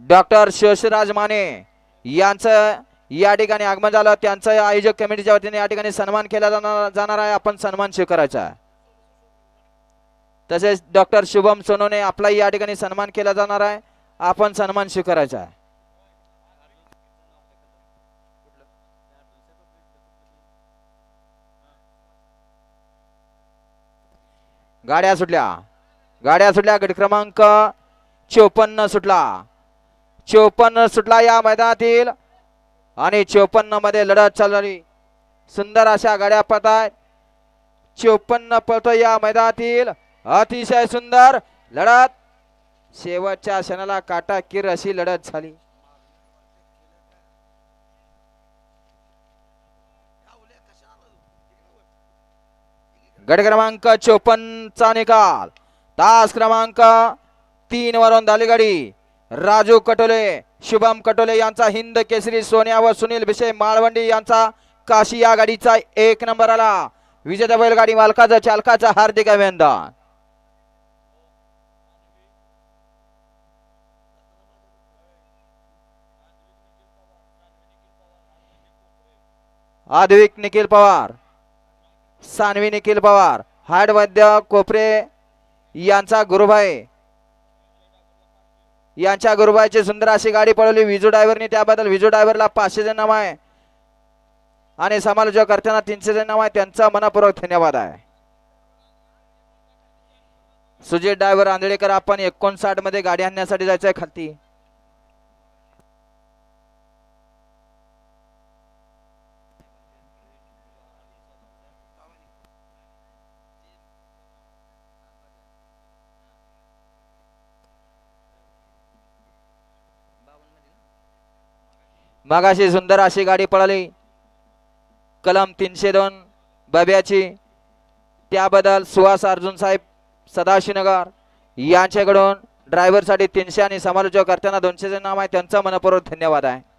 Doctor शशराज Mane यांचं या ठिकाणी आगमन झालं. त्यांचं आयोजक कमिटीच्या वतीने या ठिकाणी सन्मान केला जाणार जाणार आहे. आपण सन्मान स्वीकारायचा तसेच डॉक्टर शुभम सोनोने आपलाही या ठिकाणी सन्मान केला जाणार आहे. आपण सन्मान स्वीकारायचा आहे. गाड्या सुटल्या. गाड्या सुटल्या. गट क्रमांक चोपन्न सुटला. चोपन्न सुटला या मैदानातील. आणि चोपन्नमध्ये लढत चालणारी सुंदर अशा गाड्या पळतायत चोपन्न पळतो या मैदानातील. अतिशय सुंदर लढत. शेवटच्या क्षणाला काटाकीर अशी लढत झाली. गट क्रमांक चोपन्नचा निकाल. तास क्रमांक तीन वरून झाली गाडी राजू कटोले शुभम कटोले यांचा हिंद केसरी सोन्या व सुनील भिशे माळवंडी यांचा काशी या गाडीचा एक नंबर आला. विजेता बैलगाडी मालकाचा चालकाचा हार्दिक अभिनंदन. आद्विक निखिल पवार सानवी निखिल पवार हाड वैद्य कोपरे यांचा गुरुभाई यांच्या गुरुबाईची सुंदर अशी गाडी पळवली. विजू ड्रायव्हरनी त्याबद्दल विजू ड्रायव्हरला पाचशे नाव आहे. आणि समालोचक करताना तीनशे नाव आहे. त्यांचा मनापूर्वक धन्यवाद आहे. सुजित ड्रायव्हर आंधळेकर आपण एकोणसाठमध्ये गाडी आणण्यासाठी जायचंय खालती. मगाशी सुंदर अशी गाडी पळाली. कलम तीनशे दोन बब्याची. त्याबद्दल सुहास अर्जुन साहेब सदाशिवनगर यांच्याकडून ड्रायव्हरसाठी तीनशे आणि समालोचक करताना दोनशेचे नाव आहे. त्यांचा मनपूर्वक धन्यवाद आहे.